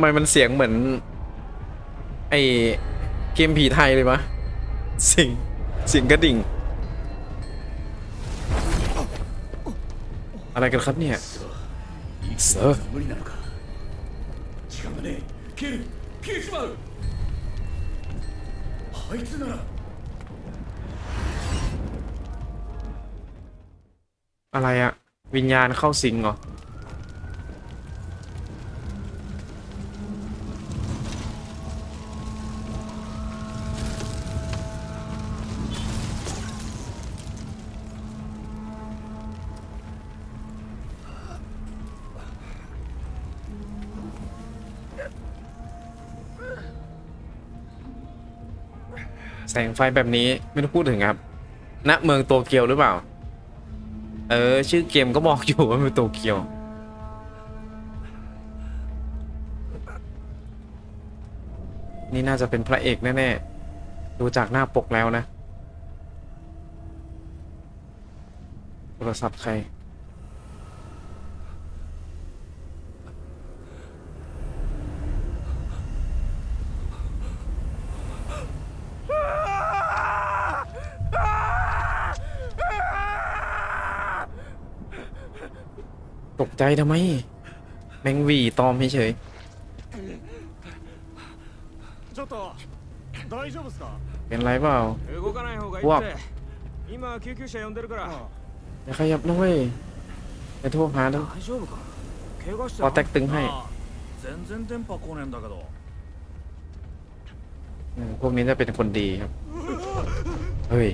ำไมมันเสียงเหมือน ไอเกมผีไทยเลยมะสิงสิงกระดิ่ง อะไรกันครับเนี่ยเซอร์อะไรอะวิญญาณเข้าสิงเหรอ แสงไฟแบบนี้ไม่ต้องพูดถึงครับณเมืองโตเกียวหรือเปล่า เออ ชื่อเกมก็บอกอยู่ว่าเป็นโตเกียว นี่น่าจะเป็นพระเอกแน่ๆ ดูจากหน้าปกแล้วนะ โทรศัพท์ใคร ตก ใจทำไม แมงวีตอมเฉยเป็นไรเปล่าพวกอย่าขยับนะเว้ยจะโทรหาทั้งพอแตกตึงให้พวกนี้จะเป็นคนดีครับ เฮ้ย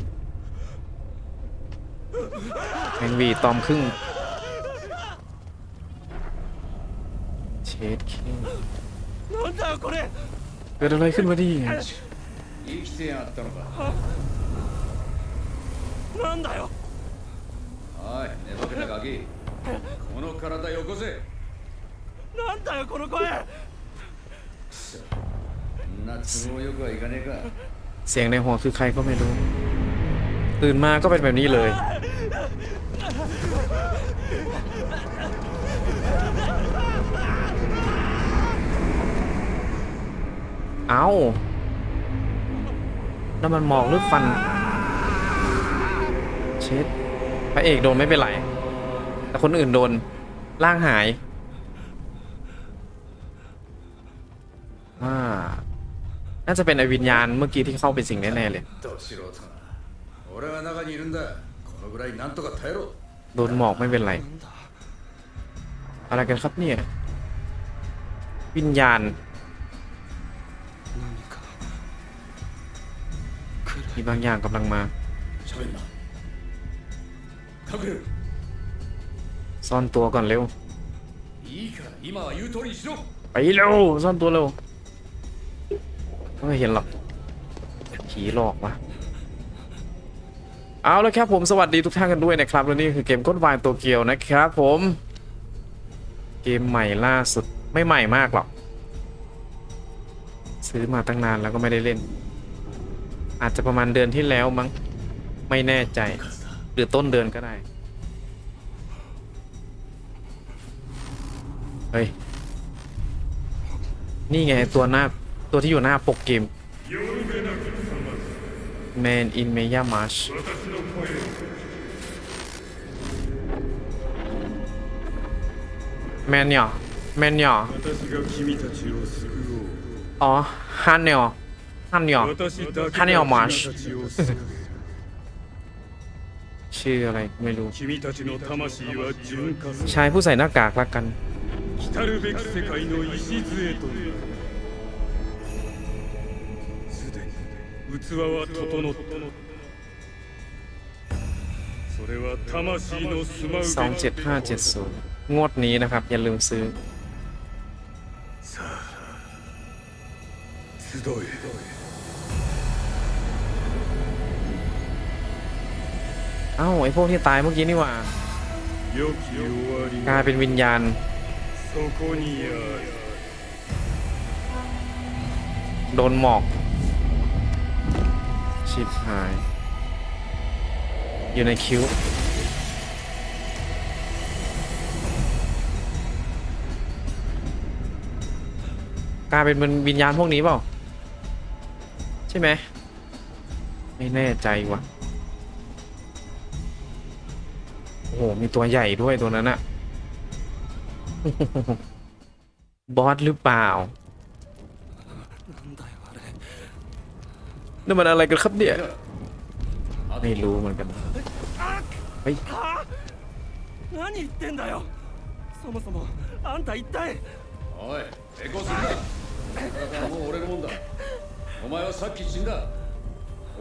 แมงวีตอมครึ่ง เชดคิง なんだよこれ เกิดอะไรขึ้นมาดิ 生きてやがったのかなんだよおい寝ぼけたガキこの体よこせなんだよこの声そんな都合よくはいかねえか เสียงในหัวคือใครก็ไม่รู้ ตื่นมาก็เป็นแบบนี้เลย เอาแล้วมันหมอกหรือฟัน เช็ดพระเอกโดนไม่เป็นไร แต่คนอื่นโดนร่างหายอ่าน่าจะเป็นไอวิญญาณเมื่อกี้ที่เข้าเป็นสิ่งแน่ๆเลยโดนหมอกไม่เป็นไร อะไรกันครับเนี่ย วิญญาณ มีบางอย่างกำลังมาซ่อนตัวก่อนเร็วไปเร็วซ่อนตัวเร็วไม่เห็นหรอกผีหลอกวะเอาแล้วครับผมสวัสดีทุกท่านกันด้วยนะครับและนี่คือเกมก้นวายตัวเกียวนะครับผมเกมใหม่ล่าสุดไม่ใหม่มากหรอก ซื้อมาตั้งนานแล้วก็ไม่ได้เล่น อาจจะประมาณเดือนที่แล้วมั้งไม่แน่ใจ หรือต้นเดือนก็ได้ เฮ้ย นี่ไงตัวหน้าตัวที่อยู่หน้าปกเกม Man in Maya Marsh แมนเนี่ยแมนเนี่ยอ๋อฮันเนี่ย ท่านยอมท่นยอมมาชชื่ออะไรไม่รู้ชายผู้ใส่หน้ากากละกันสองเจ็ดห้าเจ็ดศูนย์งวดนี้นะครับ อย่าลืมซื้อ เอ้าไอ้พวกที่ตายเมื่อกี้นี่ว่ากลายเป็นวิญญาณโดนหมอก ชิบหาย อยู่ในคิ้วกลายเป็นวิญญาณพวกนี้เปล่า ใช่ไหม ไม่แน่ใจว่ะ โอ้โห มีตัวใหญ่ด้วยตัวนั้นอะ บอสหรือเปล่า นั่นมันอะไรกันครับเนี่ย ไม่รู้เหมือนกัน เฮ้ย 何言ってんだよそもそもあんた一体おい抵抗するなだからもう俺のもんだお前はさっき死んだ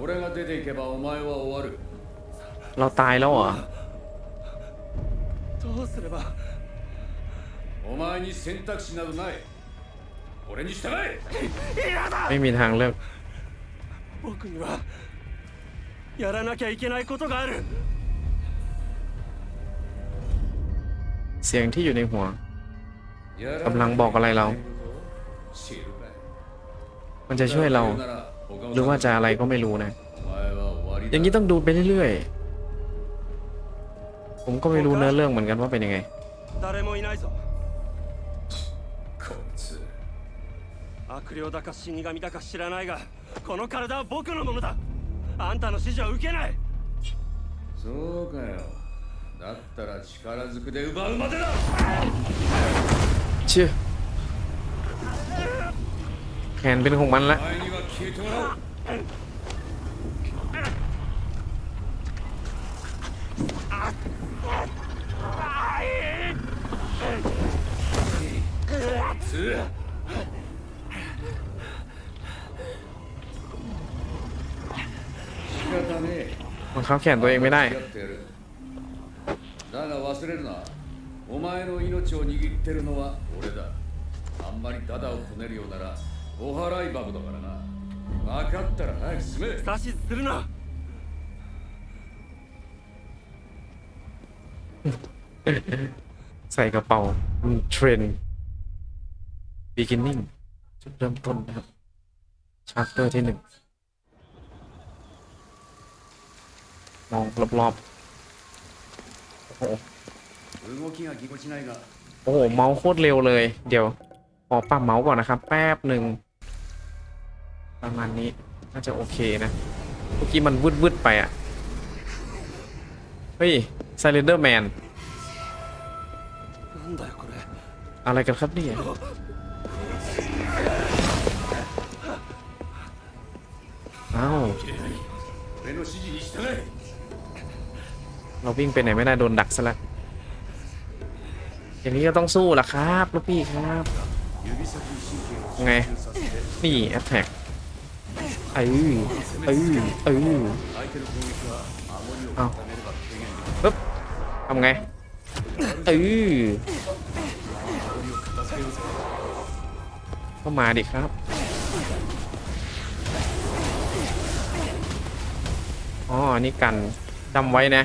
俺が出ていけばお前は終わる เราตายแล้วเหรอ どうすればお前に選択肢などない俺に従え嫌だ ไม่มีทางเลือก 僕にはやらなきゃいけないことがある เสียงที่อยู่ในหัว やら กำลังบอกอะไรเรา 知るかい มันจะช่วยเรา だから言うなら他を หรือว่าจะอะไรก็ไม่รู้นะ お前は終わりだ อย่างนี้ต้องดูไปเรื่อยๆ ผมก็ไม่รู้เนื้อเรื่องเหมือนกันว่าเป็นยังไง 誰もいないぞこいつ悪霊だか死神だか知らないがこの体は僕のものだあんたの指示は受けないそうかよだったら力ずくで奪うまでだ เชื่อแขนเป็นของมันละ มันเข้าแขนตัวเองไม่ได้ やってやるだが忘れるなお前の命を握ってるのは俺だあんまりダダをこねるようならお払い箱だからな分かったら早く進め指図するな ใส่กระเป๋าเทรนด์ beginning จุดเริ่มต้นนะครับชาร์เตอร์ที่หนึ่งมองรอบๆ โอ้โหอ้โห เมาส์โคตรเร็วเลย เดี๋ยว ขอปรับเมาส์ก่อนนะครับ แป๊บหนึ่ง ประมาณนี้ น่าจะโอเคนะ เมื่อกี้มันวืดๆไปอะเฮ้ยไซเลนเดอร์แมน อะไรกันครับเนี่ยอ้าเราวิ่งไปไหนไม่ได้โดนดักซะและอย่างนี้ก็ต้องสู้ล่ะครับลูกพี่ครับไงนี่แอตแทกเอ้ยเอ้ยเอ้ยเอาปึ๊บทำไง เออก็มาดิครับ อ๋อ นี่กันจำไว้นะ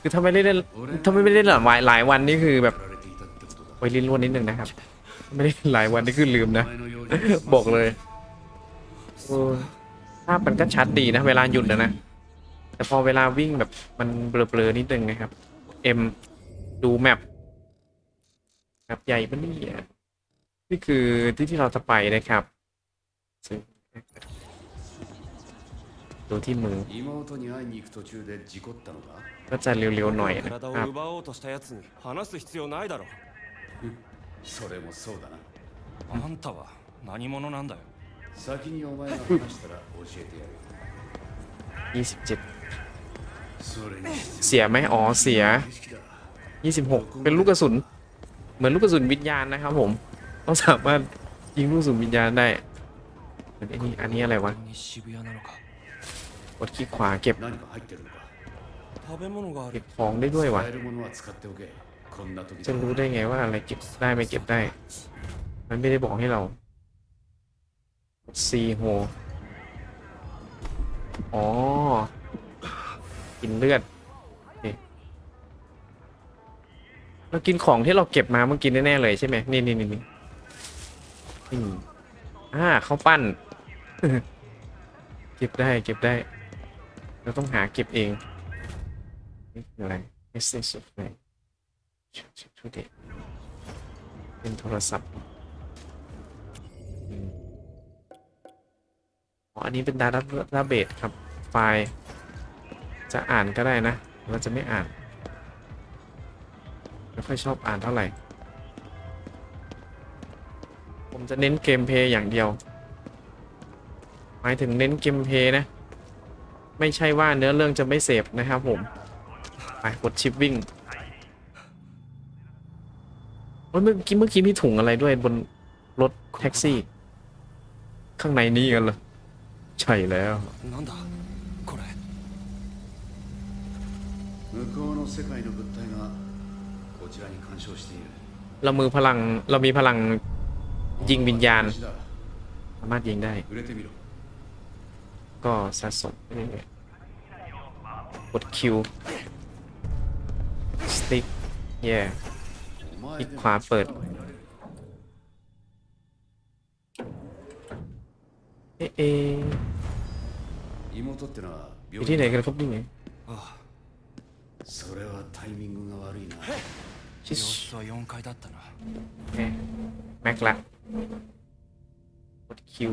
คือถ้าไม่ได้เล่นถ้าไม่ได้เล่นหลายหลายวันนี่คือแบบไปลิ้นรวนนิดนึงนะครับ ไม่ได้หลายวันนี่คือลืมนะ บอกเลยภาพมันก็ชัดดีนะ เวลาหยุดนะนะ แต่พอเวลาวิ่งแบบมันเบลอๆนิดนึงนะครับ M ดูแมปแมปใหญ่ปะเนี่ยนี่คือที่ที่เราจะไปนะครับซึ่งดูที่มือ 妹に会いに行く途中で事故ったのか ก็จะเร็วๆหน่อยนะ 体 ค を รับ 奪おうとしたやつに話す必要ないだろそれもそうだなあんたは何者なんだよ先にお前が話したら教えてやる27 それにして เสียไหมอ๋อเสีย ยี่สิบหกเป็นลูกกระสุน เหมือนลูกกระสุนวิญญาณนะครับผมต้องสามารถยิงลูกกระสุนวิญญาณได้อันนี้อันนี้อะไรวะกดคลิกขวาเก็บเก็บของได้ด้วยวะจะรู้ได้ไงว่าอะไรเก็บได้ไม่เก็บได้ มันไม่ได้บอกให้เราซีโฮอ๋อกินเลือด เรากินของที่เราเก็บมาเมื่อกี้แน่ๆเลยใช่ไหมนี่นี่นี่นี่อ่าข้าวปั้น เก็บได้เก็บได้ เราต้องหาเก็บเองนี่คืออะไร message of life ชุดชุดเด็กเป็นโทรศัพท์อันนี้เป็นดาต้าเบสครับ ไฟล์ จะอ่านก็ได้นะหรือว่าจะไม่อ่าน ไม่ค่อยชอบอ่านเท่าไหร่ ผมจะเน้นเกมเพลย์อย่างเดียว หมายถึงเน้นเกมเพลย์นะ ไม่ใช่ว่าเนื้อเรื่องจะไม่เสพนะครับผม ไปกดชิปวิ่งโอ้ยเมื่อกี้เมื่อกี้มีถุงอะไรด้วยบนรถแท็กซี่ ข้างในนี้กันเหรอ ใช่แล้ว なんだこれ向こうの世界の物体がこ ちらに干渉している เรามือพลังเรามีพลัง ยิงวิญญาณ 同じだ สามารถยิงได้ 触れてみろ ก็สะสมไปเรื่อยๆกดคิวสติ๊กแย่ お前คลิกขวาเปิด เอ๊ะเอ๊ะ 妹ってのは อ 病 ยู่ที่ไหนกันครับนี่ไง あそれはタイミングが悪いな ชิสแม็กละกดคิว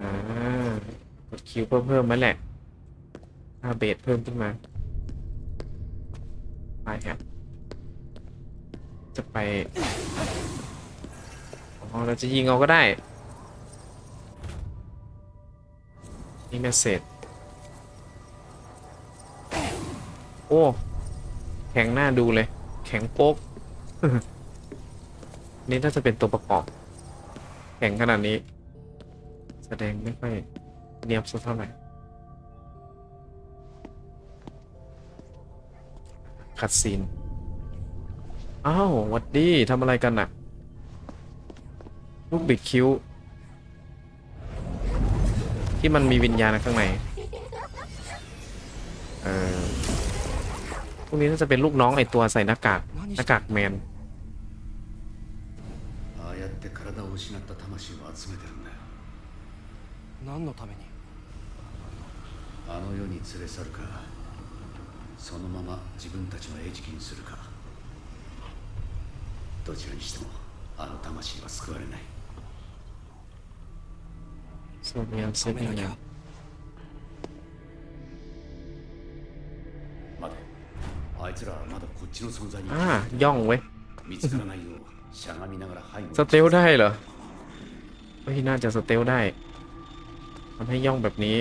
อ่ากดคิวเพิ่มเพิ่มมาแหละอาเบสเพิ่มขึ้นมาไปครับจะไปอ๋อเราจะยิงเอาก็ได้นี่เมสร็จโอ้ แข็งหน้าดูเลย แข็งโป๊ก นี่น่าจะเป็นตัวประกอบ แข็งขนาดนี้ แสดงไม่ค่อยเนียบสักเท่าไหร่คัดซีนอ้าวหวัดดีทำอะไรกันน่ะ ลูกบิดคิ้ว ที่มันมีวิญญาณข้างใน เออ พวกนี้น่าจะเป็นลูกน้องไอตัวใส่หน้ากาก หน้ากากแมน ああやって体を失った魂を集めてるんだよ何のためにあの世に連れ去るかそのまま自分たちの餌食にするかどちらにしてもあの魂は救われない ส่วนยาเซ 止 ฟ め ยั なんき ไง ゃ あいつらはまだこっちの存在に อ่า ย่องเว้ย 見つからないようしゃがみながら背後 สเตลได้เหรอเฮ้ยน่าจะสเตลได้ทำให้ย่องแบบนี้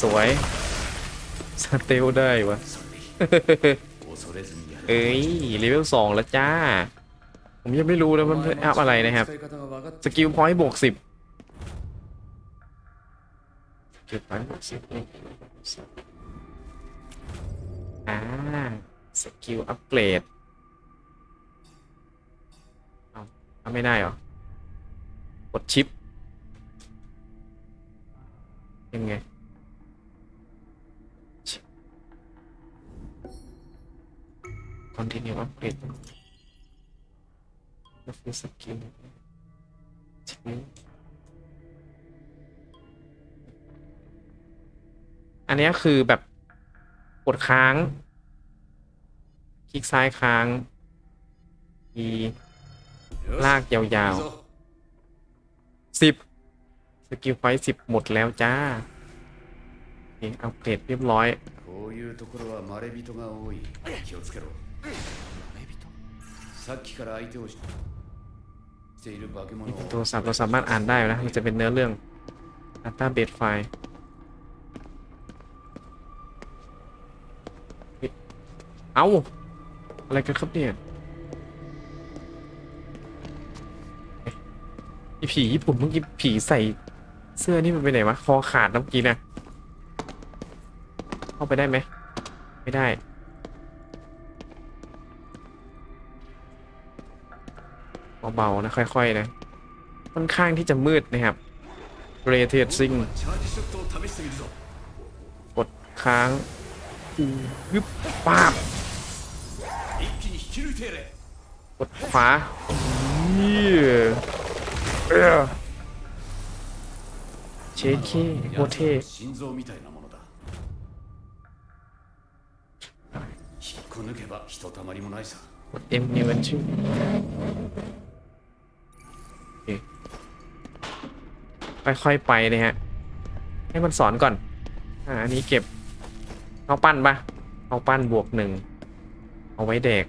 สวย สเตลได้วะ 恐れずにやる เอ้ยเลเวลสองแล้วจ้า ผมยังไม่รู้เลยมันอัพอะไรนะครับ 使い方が分かっ สกิลพอยต์บวกสิบ สกิลพอยต์บวกสิบเอ่า สกิลอัปเกรด เอาเอาไม่ได้หรอ กดชิป ยังไงชิป continue upgrade ก็คือสกิลชิป อันนี้คือแบบกดค้าง คลิกซ้ายค้างมีลากยาวๆสิบสกิลไฟสิบหมดแล้วจ้าเอาเกรดเรียบร้อยตัวสับเราสามารถอ่านได้นะ มันจะเป็นเนื้อเรื่องอัลตาเบดไฟ เอาอะไรกันครับเนี่ยไอผีญี่ปุ่นเมื่อกี้ผีใส่เสื้อนี่มันไปไหนวะคอขาดเมื่อกี้นะเข้าไปได้ไหมไม่ได้ เบาๆนะค่อยๆนะค่อนข้างที่จะมืดนะครับเรเทียซิงกดค้างยึบปาบ กดขวาเออเคเโคเทเอ็มนี่มชื่อค่อยไปเลยฮะ ให้มันสอนก่อน อ่า อันนี้เก็บ เอาปั้นปะเอาปั้นบวกหนึ่ง เอาไว้แดก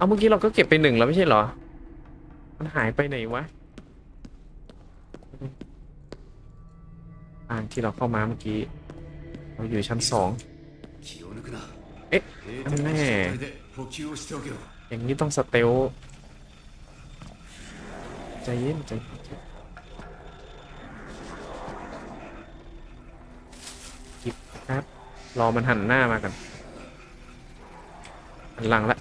เอาเมื่อกี้เราก็เก็บไปหนึ่งแล้วไม่ใช่เหรอ มันหายไปไหนวะอ่างที่เราเข้ามาเมื่อกี้ เราอยู่ชั้นสองเอ๊ะแน่อย่างนี้ต้องสเตลใจเย็นใจหยิบครับ รอมันหันหน้ามากันหันหลังละ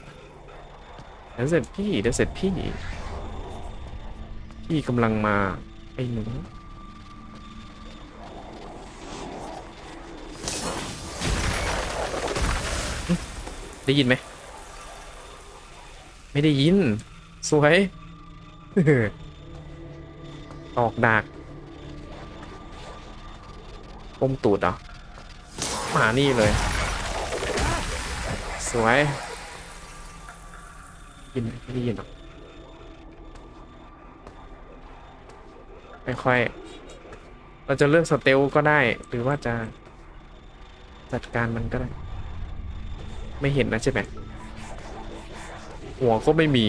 ดี๋ยวเสร็จพี่เดี๋ยวเสร็จพี่ พี่กำลังมา ไอ้หนูได้ยินไหม ไม่ได้ยิน สวยตอกดากก้มตูดเหรอมานี่เลย สวย ยินไม่ได้ยินหรอกค่อย เราจะเลือกสเตลก็ได้ หรือว่าจะจัดการมันก็ได้ ไม่เห็นนะใช่ไหมหัวก็ไม่มี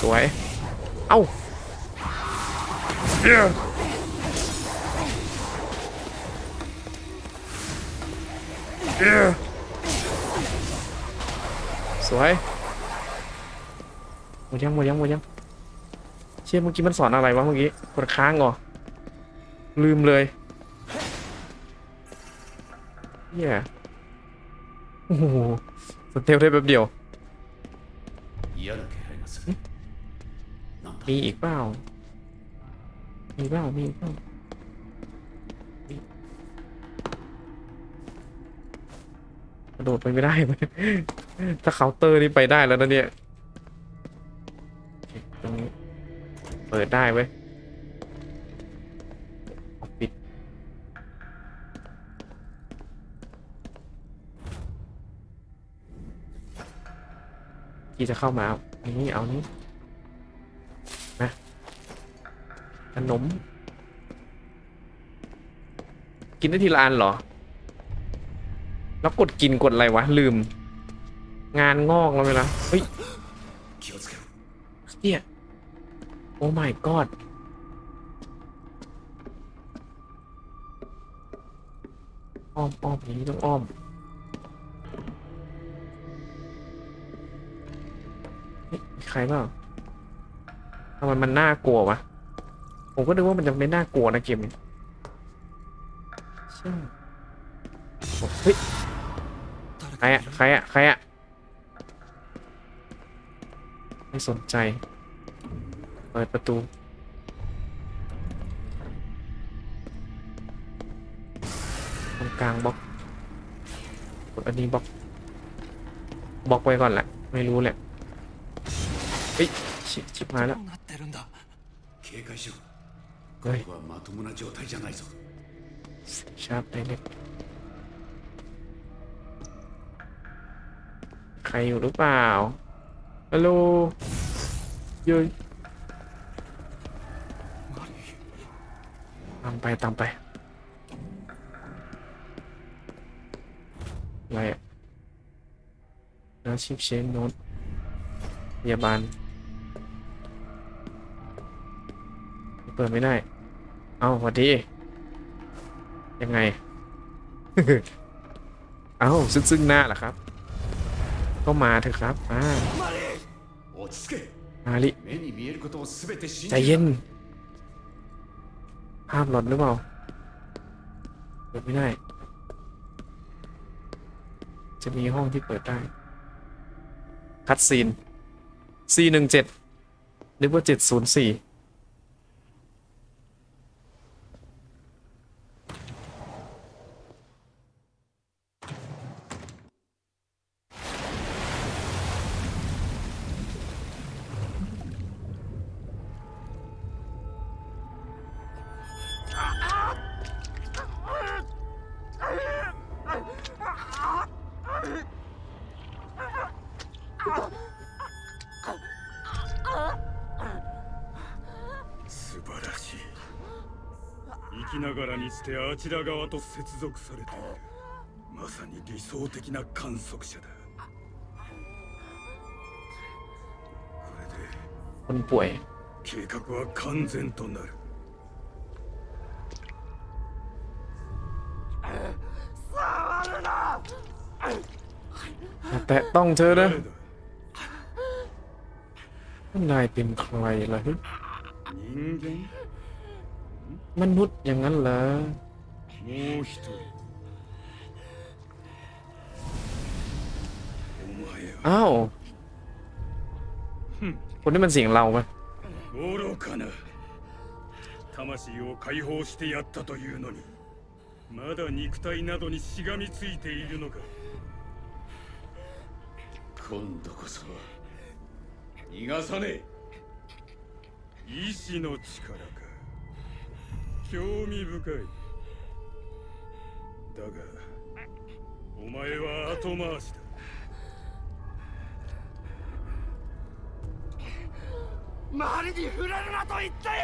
สวย เอ้า สวยหมดยังหมดยังหมดยังเชี่ยเมื่อกี้มันสอนอะไรวะเมื่อกี้กดค้างเหรอลืมเลยเนี่ยโอ้โหสเตลได้แบบเดียวมีอีกเปล่ามีเปล่ามีเปล่า กระโดดไปไม่ได้ไถ้าเคาน์เตอร์นี่ไปได้แล้วนะเนี่ยโอเคตรงนี้เปิดได้เว้ยปิดที่จะเข้ามาเอาอันนี้เอานี้นะขนม กินได้ทีละอันเหรอ แล้วกดกินกดอะไรวะ ลืม งานงอกแล้วไหมล่ะเฮ้ยเฮียโอ้ my god อ้อมอ้อมอย่างนี้ต้องอ้อมใครเปล่ทำไมมันน่ากลัววะ ผมก็นึกว่ามันจะไม่น่ากลัวนะเกมนี้ใเฮ้ย ใครอะใครอะใครอะไม่สนใจ เปิดประตู ตรงกลางบล็อก กดอันนี้บล็อก บล็อกไว้ก่อนแหละ ไม่รู้แหละ เฮ้ย ชิชิบหายแล้ว どうなってるんだ警戒しろこはいこはまともな状態じゃないぞ ชาร์ปได้ รอยู่หรือเปล่าฮัลโหลย้ยตามไปตามไปอะไรอะนาชิปเชนโน้ตพยาบาลเปิดไม่ได้ เอาสวัสดี ยังไง เอ้าซึ่งซึ่งหน้าเหรอครับ ก็มาเถอะครับมามาลิใจเย็นภาพหลอนหรือเปล่าเปิดไม่ได้ จะมีห้องที่เปิดได้ คัดซีน C17 นึกว่า704がらにしてあちら側と接続されているまさに理想的な観測者だこれで คนป่วย 計画は完全となる อย่าแตะต้องเธอนะ 誰だ นายเป็นใครล่ะ 人間 มนุษย์อย่างนั้นเหรอ もう一人お前は อ้าว คนนี้มันเสียงเราปะ 愚かな魂を解放してやったというのにまだ肉体などにしがみついているのか今度こそ逃がさね意志の力か 興味深いだがお前は後回しだ周りに触れるなと言っている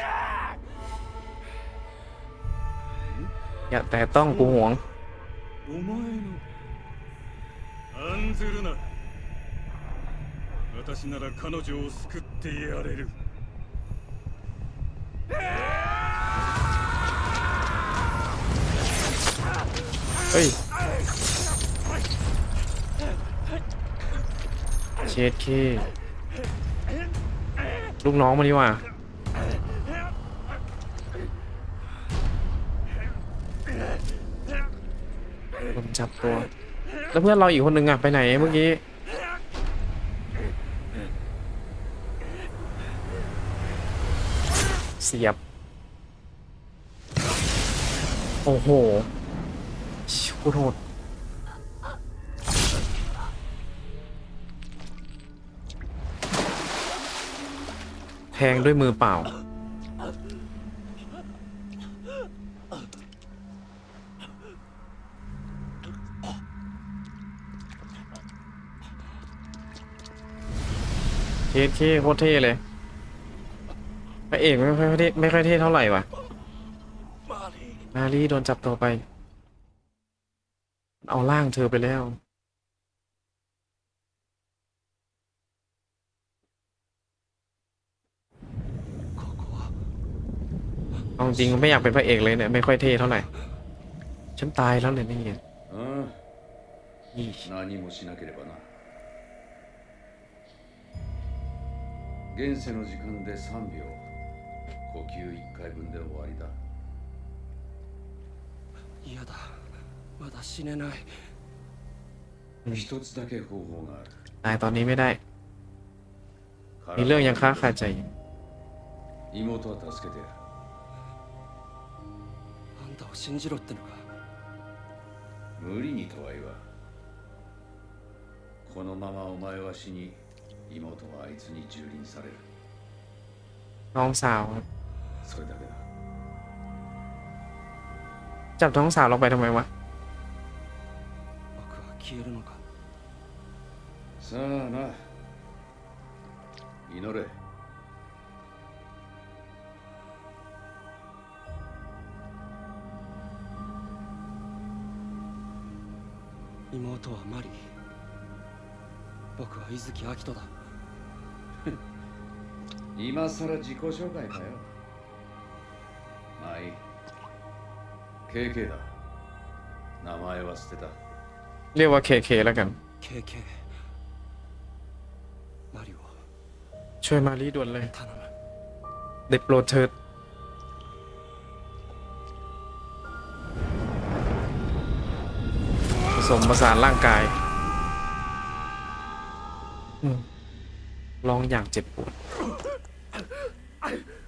อย่าแตะต้องกูหวง お前の案ずるな私なら彼女を救ってやれる เฮ้ย เชดเคลูกน้องมาดีกว่าผมจับตัว แล้วเพื่อนเราอีกคนหนึ่งอะไปไหนเมื่อกี้ เสียบ โอ้โห โคตรโหดแทงด้วยมือเปล่า เท่เท่โคตรเท่เลยพระเอกไม่ค่อยเท่ไม่ค่อยเท่เท่าไหร่ว่ะ มารีโดนจับตัวไป เอาร่างเธอไปแล้ว ここは เอาจริงไม่อยากเป็นพระเอกเลยเนี่ย ไม่ค่อยเท่เท่าไหร่ ฉันตายแล้วเลยนี่ えあ อี あ何もしなければな現世の時間で3秒呼吸1回分で終わりだ嫌だ まだ死ねない一つだけ方法がある ตายตอนนี้ไม่ได้ มีเรื่องยังค้าคาใจอยู่ 妹は助けてやるあんたを信じろってのか無理にとは言わんこのままお前は死に妹はあいつに蹂躙される น้องสาวครับ それだけだ จับน้องสาวลงไปทำไมวะ 僕は 消えるのか？さあな。祈れ。妹はマリー。僕は伊月明人だ。今さら自己紹介かよ。まあいい KK だ。名前は捨てた เรียกว่าเคเคแล้วกัน เคเคมาริโอช่วยมารีด่วนเลยทได้โปรดเถิดผสมประสานร่างกายร้องอย่างเจ็บปวด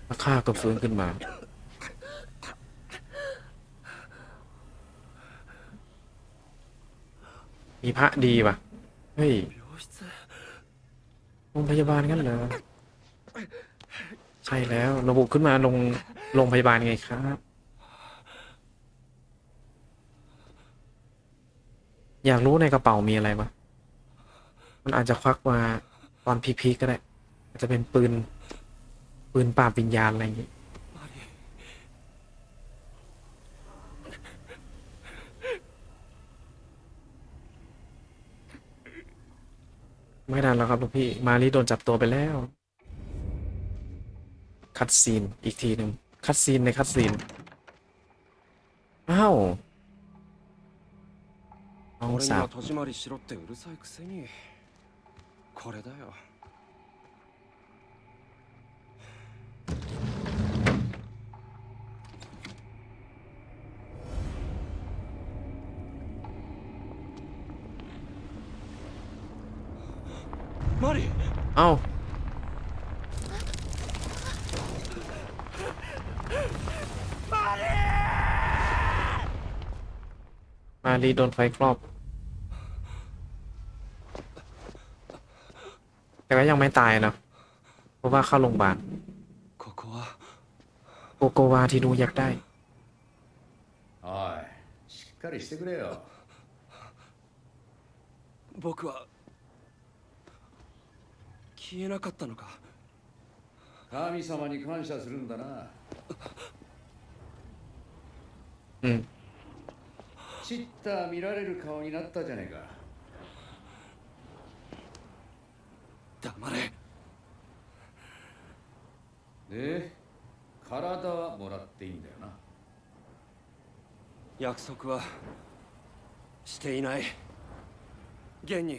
แล้วข้าก็ฟื้นขึ้นมา มีพระดีป่ะ เฮ้ยโรงพยาบาลกันเหรอ ใช่แล้วระบุขึ้นมาลงโรงพยาบาลไงครับ อยากรู้ในกระเป๋ามีอะไรปะมันอาจจะควักมาตอนพีคๆก็ได้ อาจจะเป็นปืน ปืนปราบวิญญาณอะไรอย่างงี้ ไม่ทันแล้วครับลูกพี่ มารีโดนจับตัวไปแล้ว คัดซีนอีกทีหนึ่งคัดซีนในคัดซีน อ้าวน้อง 俺に สาว は戸締まりしろってうるさいくせにこれだよ เอ้า มารีโดนไฟครอบ แต่ก็ยังไม่ตายเนอะเพราะว่าเข้าโรงพยาบาล ここは โกโกวาที่ดูอยากได้ おいしっかりしてくれよ僕は 消えなかったのか。神様に感謝するんだな。อืมチッター見られる顔になったじゃねえか。黙れ。で体はもらっていいんだよな。約束はしていない。現に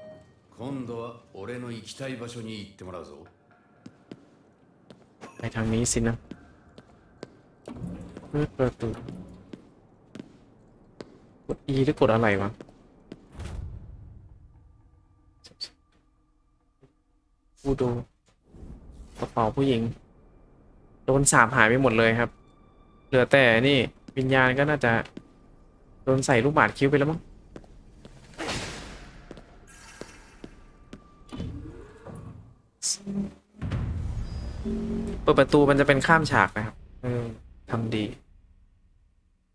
今度は俺の行きたい場所に行ってもらうぞ ไปทางนี้สินะเปิดประตูกด E หรือกดอะไรวะ ผู้ดูกระเป๋าผู้หญิง โดนสาบหายไปหมดเลยครับ เหลือแต่นี่ วิญญาณก็น่าจะ โดนใส่ลูกบาศก์คิ้วไปแล้วมั้ง เปิดประตูมันจะเป็นข้ามฉากนะครับ เออทำดี